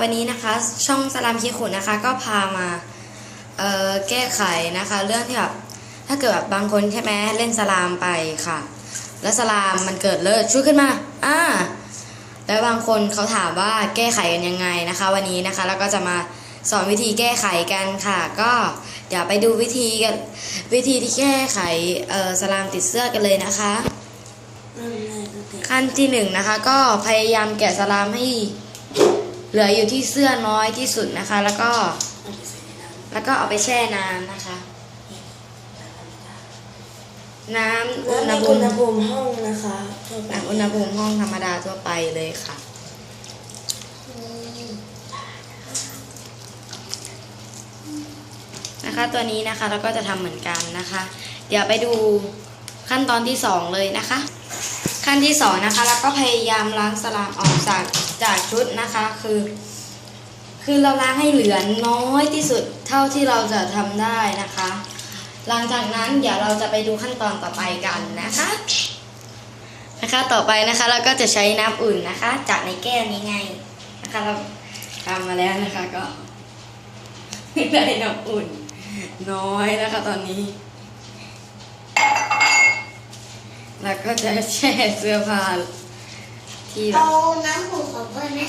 วันนี้นะคะ ช่องสลามคีขุนนะคะ ก็พามาเอ่อแก้ไขนะคะ เรื่องที่แบบถ้าเกิดแบบบางคนใช่ไหมเล่นสลามไปค่ะ แล้วสลามมันเกิดเลิศช่วยขึ้นมาอ่าแล้วบางคนเขาถามว่าแก้ไขกันยังไงนะคะ วันนี้นะคะแล้วก็จะมาสอนวิธีแก้ไขกันค่ะ ก็เดี๋ยวไปดูวิธีกันวิธีที่แก้ไขเอ่อสลามติดเสื้อกันเลยนะคะเริ่มแรกก็คือขั้นที่หนึ่งนะคะ ก็พยายามแกะสลามให้ เหลืออยู่ที่เสื้อน้อยที่สุดนะคะ แล้วก็เอาไปใส่ในน้ำแล้วก็เอาไปแช่น้ำนะคะ น้ำอุณหน้ำในภูอุมิณหภูมิห้องนะคะทั่วไปน้ำอุณหภูมิห้องธรรมดาทั่วไปเลยค่ะนะคะตัวนี้นะคะเราก็จะทำเหมือนกันนะคะ เดี๋ยวไปดูขั้นตอนที่สองเลยนะคะ ขั้นที่สองนะคะแล้วก็พยายามล้างสลามออกจากจากชุดนะคะคือ คือเราล้างให้เหลือน้อยที่สุดเท่าที่เราจะทำได้นะคะ หลังจากนั้นเดี๋ยวเราจะไปดูขั้นตอนต่อไปกันนะคะนะคะต่อไปนะคะเราก็จะใช้น้ำอุ่นนะคะ จากในแก้วนี้ไงนะคะเราทำมาแล้วนะคะก็ได้น้ำอุ่นน้อยนะคะตอนนี้ แล้วก็จะแช่เสื้อผ้าที่แบบเอาน้ำผูกของเพื่อนไหม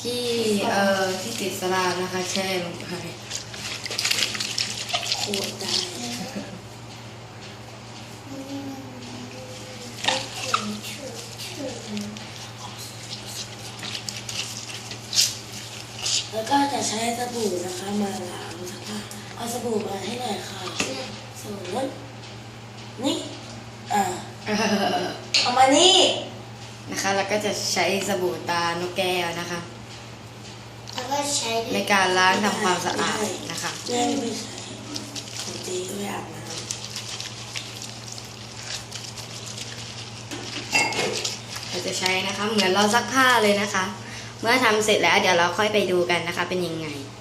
ที่เอ่อที่ติดสลามนะคะ แช่ลงไปขูดได้แล้วก็จะใช้สบู่นะคะมาล้างนะคะเอาสบู่มาให้หน่อยค่ะสบู่นั้นนี่อ่า เอ่อเอามานี่นะคะแล้วก็จะใช้สบู่ตานกแก้วนะคะ แล้วก็ใช้ในการล้างทำความสะอาดนะคะแม่ไม่ใช้ของเจ๊ไว้อาบน้เราจะใช้นะคะ เหมือนเราซักผ้าเลยนะคะ เมื่อทำเสร็จแล้วเดี๋ยวเราค่อยไปดูกันนะคะ เป็นยังไงำ